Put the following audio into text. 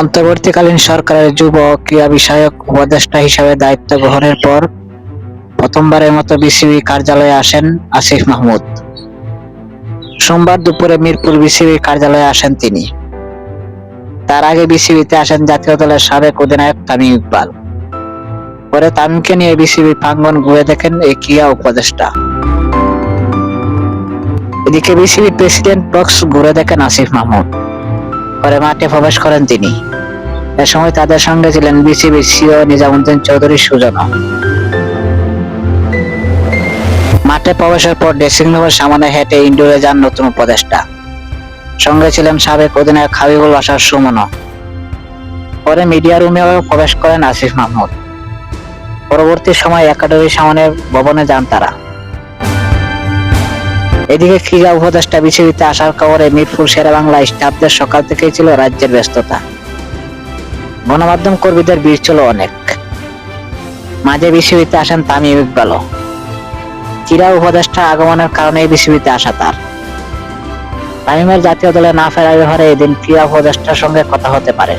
অন্তর্বর্তীকালীন সরকারের যুব ও ক্রীড়া বিষয়ক উপদেষ্টা হিসেবে দায়িত্ব গ্রহণের পর প্রথমবারের মতো বিসিবি কার্যালয়ে আসেন আসিফ মাহমুদ। সোমবার দুপুরে মিরপুর বিসিবি কার্যালয়ে আসেন তিনি। তার আগে বিসিবিতে আসেন জাতীয় দলের সাবেক অধিনায়ক তামিম ইকবাল। পরে তামিমকে নিয়ে বিসিবি প্রাঙ্গন ঘুরে দেখেন এই ক্রীড়া উপদেষ্টা। এদিকে বিসিবির প্রেসিডেন্ট বক্স ঘুরে দেখেন আসিফ মাহমুদ। পরে মাঠে প্রবেশ করেন তিনি। এ সময় তাদের সঙ্গে ছিলেন বিসিবির সিও নিজামুদ্দিন চৌধুরী সুজন। মাঠে প্রবেশের পর ড্রেসিং রুমের সামনে হেঁটে ইন্ডোরে যান নতুন উপদেষ্টা। সঙ্গে ছিলেন সাবেক অধিনায়ক হাবিবুল বাসার সুমন। পরে মিডিয়া রুমেও প্রবেশ করেন আসিফ মাহমুদ। পরবর্তী সময় একাডেমির সামনে ভবনে যান তারা। এদিকে ক্রীড়া উপদেষ্টা বিসিবিতে আসার খবরে মিরপুর শেরে বাংলা স্টাফদের সকাল থেকেই ছিল রাজ্যের ব্যস্ততা। গণমাধ্যম কর্মীদের ভিড় ছিল অনেক। মাঝে বিসিবিতে আসেন তামিম ইকবালও। ক্রীড়া উপদেষ্টা আগমনের কারণে বিসিবিতে আসা তার। তামিমের জাতীয় দলে না ফেরার ব্যাপারে এদিন ক্রীড়া উপদেষ্টার সঙ্গে কথা হতে পারে।